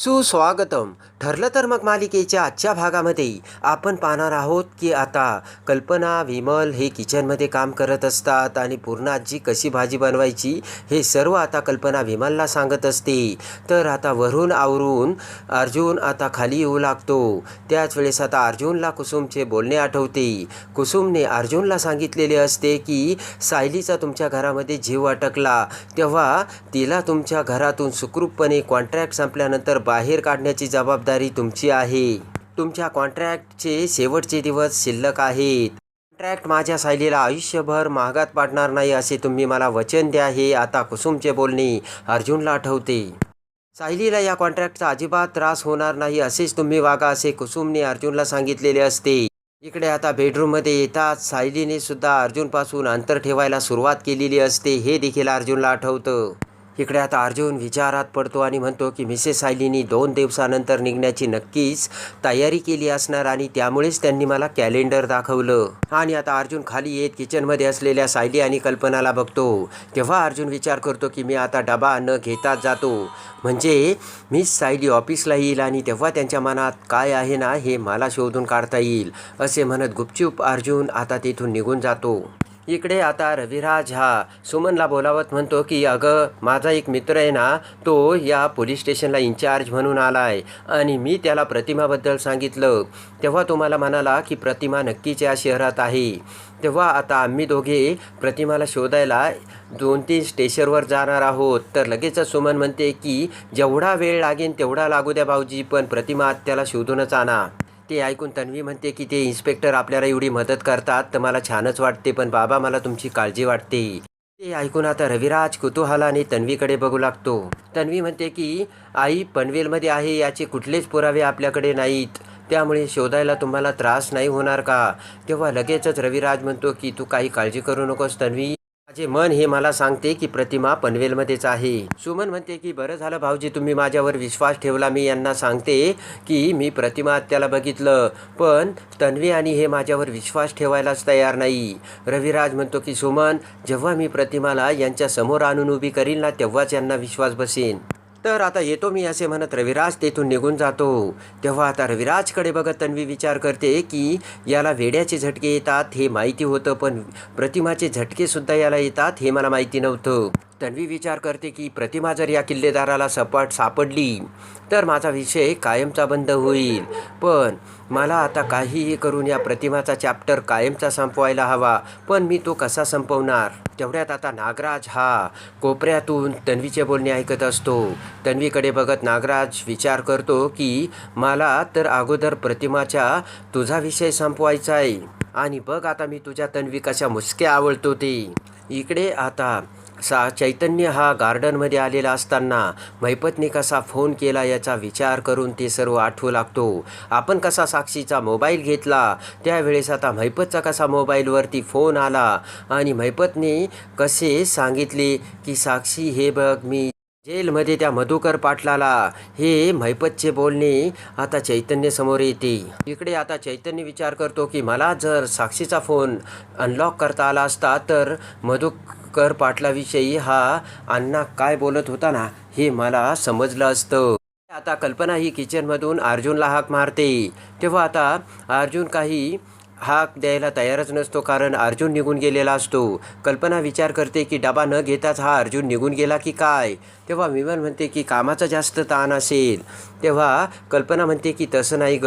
सुस्वागतम. ठरलं तर मग मालिकेच्या आजच्या भागामध्ये आपण पाहणार आहोत की आता कल्पना विमल हे किचनमध्ये काम करत असतात आणि पूर्ण आजी कशी भाजी बनवायची हे सर्व आता कल्पना विमलला सांगत असते. तर आता वरून आवरून अर्जुन आता खाली येऊ लागतो. त्याच वेळेस आता अर्जुनला कुसुमचे बोलणे आठवते. कुसुमने अर्जुनला सांगितलेले असते की सायलीचा तुमच्या घरामध्ये जीव अटकला. तेव्हा तिला तुमच्या घरातून सुखरूपपणे कॉन्ट्रॅक्ट संपल्यानंतर बाहेर काढण्याची जबाबदारी तुमची आहे. तुमच्या कॉन्ट्रॅक्टचे शेवटचे दिवस शिल्लक आहेत. कॉन्ट्रॅक्ट माझ्या सायलीला आयुष्यभर महागात पाडणार नाही असे तुम्ही मला वचन द्या हे आता कुसुमचे बोलणे अर्जुनला आठवते. सायलीला या कॉन्ट्रॅक्टचा अजिबात त्रास होणार नाही असेच तुम्ही वागा असे कुसुमने अर्जुनला सांगितलेले असते. इकडे आता बेडरूममध्ये येताच सायलीने सुद्धा अर्जुनपासून अंतर ठेवायला सुरुवात केलेली असते हे देखील अर्जुनला आठवतं. इकडे आता अर्जुन विचारात पडतो आणि म्हणतो की मिसेस सायलीनी दोन दिवसानंतर निघण्याची नक्कीच तयारी केली असणार आणि त्यामुळेच त्यांनी मला कॅलेंडर दाखवलं. आणि आता अर्जुन खाली येत किचनमध्ये असलेल्या सायली आणि कल्पनाला बघतो. तेव्हा अर्जुन विचार करतो की मी आता डबा न घेताच जातो. म्हणजे मिस सायली ऑफिसला येईल आणि तेव्हा त्यांच्या मनात काय आहे ना हे मला शोधून काढता येईल असे म्हणत गुपचूप अर्जुन आता तिथून निघून जातो. इकडे आता रविराज हा सुमनला बोलावत म्हणतो की अगं माझा एक मित्र आहे ना तो या पोलीस स्टेशनला इन्चार्ज म्हणून आला आहे आणि मी त्याला प्रतिमाबद्दल सांगितलं. तेव्हा तुम्हाला म्हणाला की प्रतिमा नक्कीच या शहरात आहे. तेव्हा आता आम्ही दोघे प्रतिमाला शोधायला दोन तीन स्टेशनवर जाणार आहोत. तर लगेचच सुमन म्हणते की जेवढा वेळ लागेल तेवढा लागू द्या भाऊजी पण प्रतिमा त्याला शोधूनच आणा. ते ऐकून तन्वी म्हणते की ते इन्स्पेक्टर आपल्याला एवढी मदत करतात तर मला छानच वाटते पण बाबा मला तुमची काळजी वाटते. ते ऐकून आता रविराज कुतूहलाने तन्वीकडे बघू लागतो. तन्वी म्हणते की आई पनवेलमध्ये आहे याचे कुठलेच पुरावे आपल्याकडे नाहीत. त्यामुळे शोधायला तुम्हाला त्रास नाही होणार का? तेव्हा लगेचच रविराज म्हणतो की तू काही काळजी करू नकोस तन्वी. माझे मन हे मला सांगते की प्रतिमा पनवेलमध्येच आहे. सुमन म्हणते की बरं झालं भाऊजी तुम्ही माझ्यावर विश्वास ठेवला. मी यांना सांगते की मी प्रतिमा त्याला बघितलं पण तन्वी आणि हे माझ्यावर विश्वास ठेवायलाच तयार नाही. रविराज म्हणतो की सुमन जेव्हा मी प्रतिमाला यांच्या समोर आणून उभी करील ना तेव्हाच यांना विश्वास बसेन. तर आता येतो मी असे म्हणत रविराज तेथून निघून जातो. तेव्हा आता रविराजकडे बघत तन्वी विचार करते की याला वेड्याचे झटके येतात हे माहिती होतं पण प्रतिमाचे झटकेसुद्धा याला येतात हे मला माहिती नव्हतं. तन्वी विचार करते की प्रतिमा जर या किल्लेदाराला सपाट सापडली तर माझा विषय कायमचा बंद होईल. पण मला आता काहीही करून या प्रतिमाचा चॅप्टर कायमचा संपवायला हवा पण मी तो कसा संपवणार? तेवढ्यात आता नागराज हा कोपऱ्यातून तन्वीचे बोलणे ऐकत असतो. तन्वीकडे बघत नागराज विचार करतो की मला तर अगोदर प्रतिमाच्या तुझा विषय संपवायचा आहे. आणि बघ आता मी तुझ्या तन्वी कशा मुसक्या आवडतो ते. इकडे आता सा चैतन्य हा गार्डनमध्ये आलेला असताना मैपतने कसा फोन केला याचा विचार करून ते सर्व आठवू लागतो. आपण कसा साक्षीचा मोबाईल घेतला त्यावेळेस आता मैपतचा कसा मोबाईलवरती फोन आला आणि मैपतने कसे सांगितले की साक्षी हे बघ मी जेलमध्ये त्या मधुकर पाटलाला हे मैपतचे बोलणे आता चैतन्य समोर येते. इकडे आता चैतन्य विचार करतो की मला जर साक्षीचा फोन अनलॉक करता आला असता तर कर पाटलाविषयी हा अण्णा काय बोलत होता ना हे मला समजलं असतं. आता कल्पना ही किचनमधून अर्जुनला हाक मारते. तेव्हा आता अर्जुन काही हाक द्यायला तयारच नसतो कारण अर्जुन निघून गेलेला असतो. कल्पना विचार करते की डबा न घेताच हा अर्जुन निघून गेला की काय? तेव्हा विमल म्हणते की कामाचा जास्त ताण असेल. तेव्हा कल्पना म्हणते की तसं नाही ग.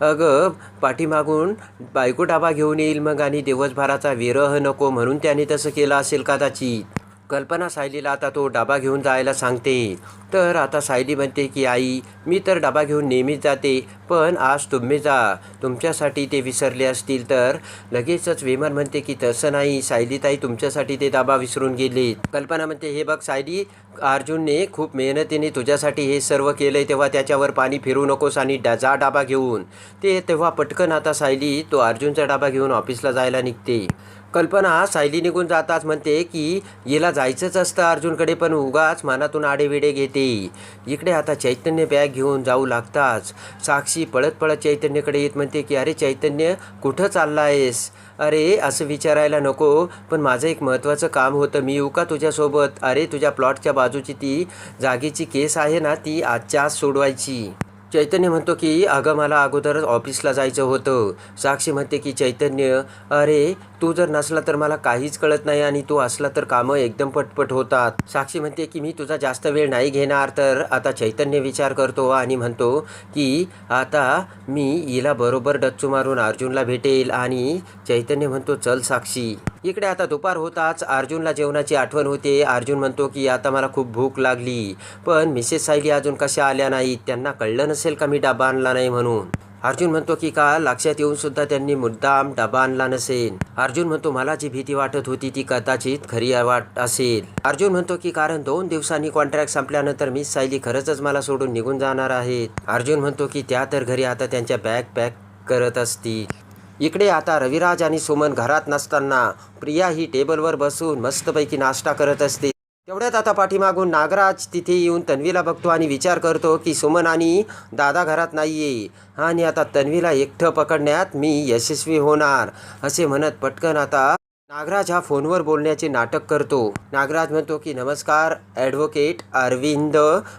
अगं पाठीमागून बायको डबा घेऊन येईल मग आणि दिवसभराचा विरह नको म्हणून त्याने तसं केलं असेल कदाचित. कल्पना सायलीला आता तो डबा घेऊन जायला सांगते. तर आता सायली म्हणते की आई मी तर डबा घेऊन नेहमीच जाते पण आज तुम्ही जा. तुमच्यासाठी ते विसरले असतील तर. लगेचच विमान म्हणते की तसं नाही सायलीताई तुमच्यासाठी ते डबा विसरून गेले कल्पना म्हणते हे बघ सायली अर्जुनने खूप मेहनतीने तुझ्यासाठी हे सर्व केलंय तेव्हा त्याच्यावर पाणी फिरू नकोस आणि डा जा डाबा घेऊन. ते तेव्हा पटकन आता सायली तो अर्जुनचा डाबा घेऊन ऑफिसला जायला निघते. कल्पना सायली निघून जाताच म्हणते की हिला जायचंच असतं अर्जुनकडे पण उगाच मनातून आडेविडे घेते. इकडे आता चैतन्य बॅग घेऊन जाऊ लागताच. साक्षी पळत पळत चैतन्यकडे येत म्हणते की अरे चैतन्य कुठं चालला आहेस अरे असं विचारायला नको पण माझं एक महत्त्वाचं काम होतं. मी येऊ का तुझ्यासोबत? अरे तुझ्या प्लॉटच्या बाजूची ती जागेची केस आहे ना ती आजच्या आज सोडवायची. चैतन्य म्हणतो की अगं मला अगोदरच ऑफिसला जायचं होतं. साक्षी म्हणते की चैतन्य अरे तू जर नसला तर मला काहीच कळत नाही आणि तू असला तर कामं एकदम पटपट होतात. साक्षी म्हणते की मी तुझा जास्त वेळ नाही घेणार तर आता चैतन्य विचार करतो आणि म्हणतो की आता मी हिला बरोबर डच्चू मारून अर्जुनला भेटेल आणि चैतन्य म्हणतो चल साक्षी. इकडे आता दुपार होताच अर्जुनला जेवणाची आठवण होते. अर्जुन म्हणतो की आता मला खूप भूक लागली. पण मिसेस सायली अजून कशा आल्या नाहीत? त्यांना कळलं नसेल का मी डबा आणला नाही म्हणून? अर्जुन म्हणतो की का? लक्षात येऊन सुद्धा त्यांनी मुद्दाम डबा आणला नसेल. अर्जुन म्हणतो मला जी भीती वाटत होती ती कदाचित खरी वाट असेल. अर्जुन म्हणतो की कारण दोन दिवसांनी कॉन्ट्रॅक्ट संपल्यानंतर मिस सायली खरंच मला सोडून निघून जाणार आहेत. अर्जुन म्हणतो की त्या तर घरी आता त्यांच्या बॅग पॅक करत असतील. इकडे आता रविराज आणि सुमन घरात नसताना प्रिया ही टेबलवर बसून मस्तपैकी नाश्ता करत असते. तेवढ्यात आता पाठीमागून नागराज तिथे येऊन तन्वीला बघतो आणि विचार करतो की सुमन आणि दादा घरात नाही आहे आणि आता तन्वीला एकटं पकडण्यात मी यशस्वी होणार असे म्हणत पटकन आता नागराज हा फोनवर बोलण्याचे नाटक करतो. नागराज म्हणतो की नमस्कार ॲडव्होकेट अरविंद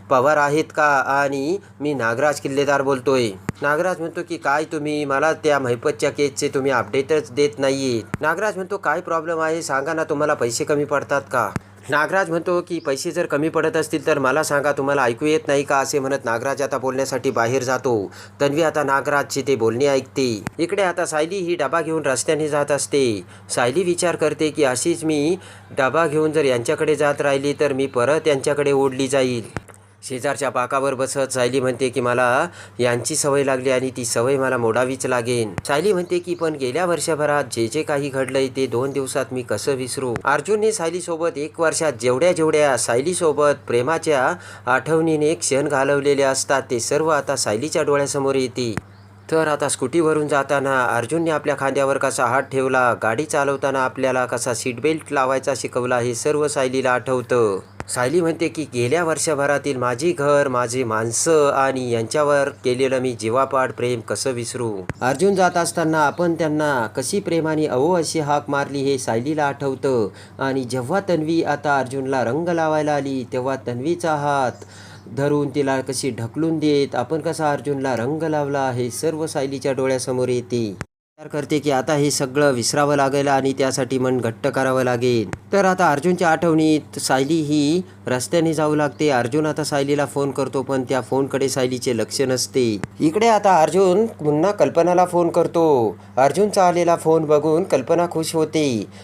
पवार आहेत का? आणि मी नागराज किल्लेदार बोलतोय. नागराज म्हणतो की काय तुम्ही? मला त्या महिपतच्या केसचे तुम्ही अपडेटच देत नाही नागराज म्हणतो काय प्रॉब्लेम आहे? सांगा ना तुम्हाला पैसे कमी पडतात का? नागराज म्हणतो की पैसे जर कमी पडत असतील तर मला सांगा तुम्हाला ऐकू येत नाही का असे म्हणत नागराज आता बोलण्यासाठी बाहेर जातो. तन्वी आता नागराजची ते बोलणे ऐकते. इकडे आता सायली ही डबा घेऊन रस्त्याने जात असते. सायली विचार करते की अशीच मी डबा घेऊन जर यांच्याकडे जात राहिली तर मी परत यांच्याकडे ओढली जाईल. शेजारच्या पाकावर बसत सायली म्हणते की मला यांची सवय लागली आणि ती सवय मला मोडावीच लागेल. सायली म्हणते की पण गेल्या वर्षभरात जे जे काही घडलंय ते दोन दिवसात मी कसं विसरू? अर्जुनने सायली सोबत एक वर्षात जेवढ्या जेवढ्या सायली सोबत प्रेमाच्या आठवणीने क्षण घालवलेले असतात ते सर्व आता सायलीच्या डोळ्यासमोर येते तर आता स्कूटीवरून जाताना अर्जुनने आपल्या खांद्यावर कसा हात ठेवला गाडी चालवताना आपल्याला कसा सीट बेल्ट लावायचा शिकवला हे सर्व सायलीला आठवतं. सायली म्हणते की गेल्या वर्षभरातील माझी घर माझी माणसं आणि यांच्यावर केलेलं मी जीवापाड प्रेम कसं विसरू? अर्जुन जात असताना आपण त्यांना कशी प्रेमाने अहो अशी हाक मारली हे सायलीला आठवतं. आणि जेव्हा तन्वी आता अर्जुनला रंग लावायला आली तेव्हा तन्वीचा हात धरून तिला कशी ढकलून देत आपण कसा अर्जुनला रंग लावला हे सर्व सायलीच्या डोळ्यासमोर येते. विचार करते की आता हे सगळं विसरावं लागेल आणि त्यासाठी मन घट्ट करावं लागेल. तर आता अर्जुनच्या आठवणीत सायली ही रस्त्याने जाऊ लागते. अर्जुन आता सायलीला फोन करतो पण त्या फोनकडे सायलीचे लक्ष नसते. इकडे आता अर्जुन पुन्हा कल्पनाला फोन करतो. अर्जुनचा आलेला फोन बघून कल्पना खुश होते.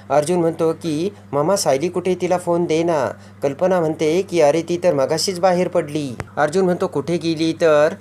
अर्जुन म्हणतो की मामा सायली कुठे तिला फोन दे ना. कल्पना म्हणते की अरे ती तर मगाशीच बाहेर पडली. अर्जुन म्हणतो कुठे गेली? तर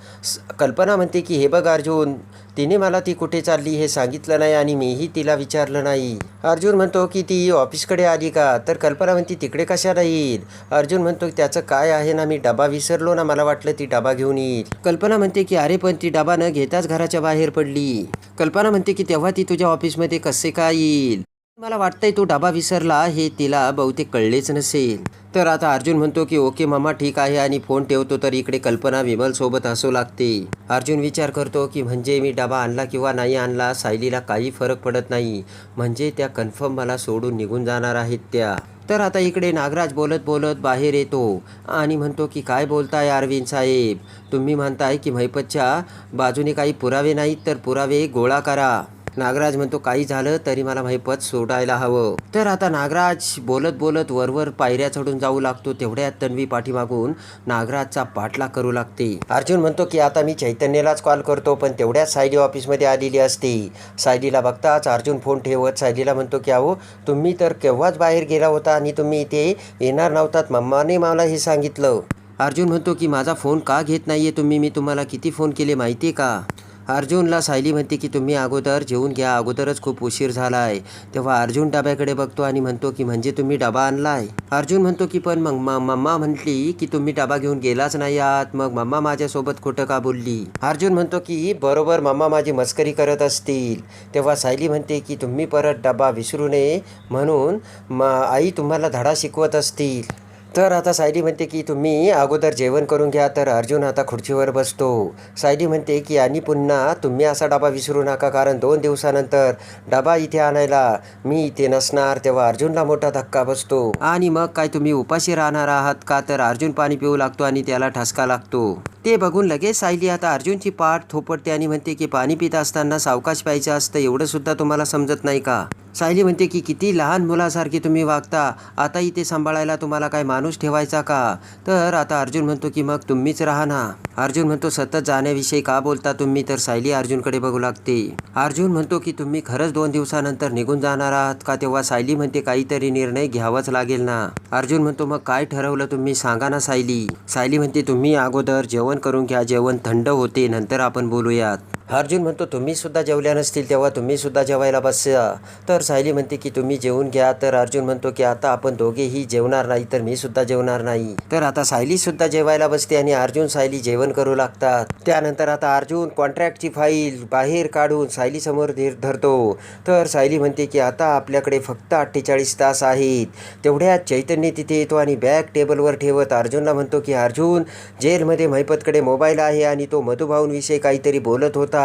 कल्पना म्हणते की हे बघ अर्जुन तिने मला ती कुठे चालली हे सांगितलं नाही आणि मीही तिला विचारलं नाही. अर्जुन म्हणतो की ती ऑफिसकडे आली का? तर कल्पना म्हणती तिकडे कशाला येईल अर्जुन म्हणतो त्याचं काय आहे ना मी डबा विसरलो ना मला वाटलं ती डबा घेऊन येईल. कल्पना म्हणते की अरे पण ती डबा न घेताच घराच्या बाहेर पडली. कल्पना म्हणते की तेव्हा ती तुझ्या ऑफिसमध्ये कसे काय येईल? मला वाटतंय तो डबा विसरला हे तिला बहुतेक कळलेच नसेल. तर आता अर्जुन म्हणतो की ओके मामा ठीक आहे आणि फोन ठेवतो तर इकडे कल्पना विमल सोबत हसू लागते. अर्जुन विचार करतो की म्हणजे मी डबा आणला किंवा नाही आणला सायलीला काही फरक पडत नाही. म्हणजे त्या कन्फर्म मला सोडून निघून जाणार आहेत त्या. तर आता इकडे नागराज बोलत बोलत बाहेर येतो आणि म्हणतो की काय बोलताय अरविंद साहेब? तुम्ही म्हणताय की महिपतच्या बाजूने काही पुरावे नाहीत तर पुरावे गोळा करा. नागराज म्हणतो काही झालं तरी मला महिपत सोडायला हवं. तर आता नागराज बोलत बोलत वरवर पायऱ्या चढून जाऊ लागतो तेवढ्यात तन्वी पाठीमागून नागराजचा पाठलाग करू लागते. अर्जुन म्हणतो की आता मी चैतन्यलाच कॉल करतो पण तेवढ्याच सायली ऑफिसमध्ये आलेली असते. सायलीला बघताच अर्जुन फोन ठेवत सायलीला म्हणतो की अहो तुम्ही तर केव्हाच बाहेर गेला होता आणि तुम्ही इथे येणार नव्हतात. मम्माने मला हे सांगितलं. अर्जुन म्हणतो की माझा फोन का घेत नाहीये तुम्ही? मी तुम्हाला किती फोन केले माहिती आहे का? अर्जुनला सायली म्हणते की तुम्ही अगोदर जेवून घ्या. अगोदरच खूप उशीर झाला आहे तेव्हा अर्जुन डब्याकडे बघतो आणि म्हणतो की म्हणजे तुम्ही डबा आणला आहे अर्जुन म्हणतो की पण मग म- मम्मा म्हटली की तुम्ही डबा घेऊन गेलाच नाही आहात. मग मम्मा माझ्यासोबत खोटं का बोलली? अर्जुन म्हणतो की बरोबर मम्मा माझी मस्करी करत असतील. तेव्हा सायली म्हणते की तुम्ही परत डबा विसरू नये म्हणून म आई तुम्हाला धडा शिकवत असतील. तर आता सायली म्हणते की तुम्ही अगोदर जेवण करून घ्या तर अर्जुन आता खुर्चीवर बसतो. सायली म्हणते की आणि पुन्हा तुम्ही असा डबा विसरू नका कारण दोन दिवसानंतर डबा इथे आणायला मी इथे नसणार तेव्हा अर्जुनला मोठा धक्का बसतो. आणि मग काय तुम्ही उपाशी राहणार आहात का? तर अर्जुन पाणी पिऊ लागतो आणि त्याला ठसका लागतो. ते बघून लगेच सायली आता अर्जुनची पाठ थोपटते आणि म्हणते की पाणी पित असताना सावकाश प्यायचं असतं एवढं सुद्धा तुम्हाला समजत नाही का? सायली म्हणते की किती लहान मुलासारखी तुम्ही वागता आता इथे सांभाळायला तुम्हाला काय माणूस ठेवायचा का? तर आता अर्जुन म्हणतो की मग तुम्हीच राहा ना. अर्जुन म्हणतो सतत जाण्याविषयी का बोलता तुम्ही? तर सायली अर्जुनकडे बघू लागते. अर्जुन म्हणतो की तुम्ही खरंच दोन दिवसानंतर निघून जाणार आहात का? तेव्हा सायली म्हणते काहीतरी निर्णय घ्यावाच लागेल ना. अर्जुन म्हणतो मग काय ठरवलं तुम्ही? सांगा ना सायली. सायली म्हणते तुम्ही अगोदर जेवण करून घ्या. जेवण थंड होते. नंतर आपण बोलूयात. अर्जुन म्हणतो तुम्ही सुद्धा जेवल्या नसतील तेव्हा तुम्ही सुद्धा जेवायला बसा. तर सायली म्हणते की तुम्ही जेवून घ्या. तर अर्जुन म्हणतो की आता आपण दोघेही जेवणार नाही तर मी सुद्धा जेवणार नाही. तर आता सायली सुद्धा जेवायला बसते आणि अर्जुन सायली जेवण करू लागतात. त्यानंतर आता अर्जुन कॉन्ट्रॅक्टची फाईल बाहेर काढून सायली समोर धरतो. तर सायली म्हणते की आता आपल्याकडे फक्त अठ्ठेचाळीस तास आहेत. तेवढ्यात चैतन्य तिथे येतो आणि बॅग टेबलवर ठेवत अर्जुनला म्हणतो की अर्जुन जेलमध्ये महिपतकडे मोबाईल आहे आणि तो मधुभाऊंविषयी काहीतरी बोलत होता.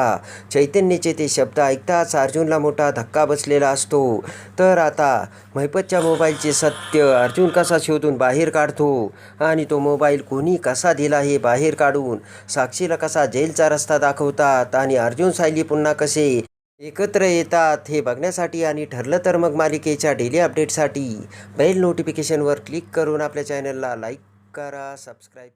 चैतन्याचे ते शब्द ऐकताच अर्जुनला मोठा धक्का बसलेला असतो. तर आता महिपतच्या मोबाईलचे सत्य अर्जुन कसा शोधून बाहेर काढतो? आणि तो मोबाईल कोणी कसा दिला हे बाहेर काढून? साक्षीला कसा जेलचा रस्ता दाखवतात? आणि अर्जुन सायली पुन्हा कसे एकत्र येतात हे बघण्यासाठी आणि ठरलं तर मग मालिकेच्या डेली अपडेटसाठी बेल नोटिफिकेशनवर क्लिक करून आपल्या चॅनलला लाईक करा सबस्क्राईब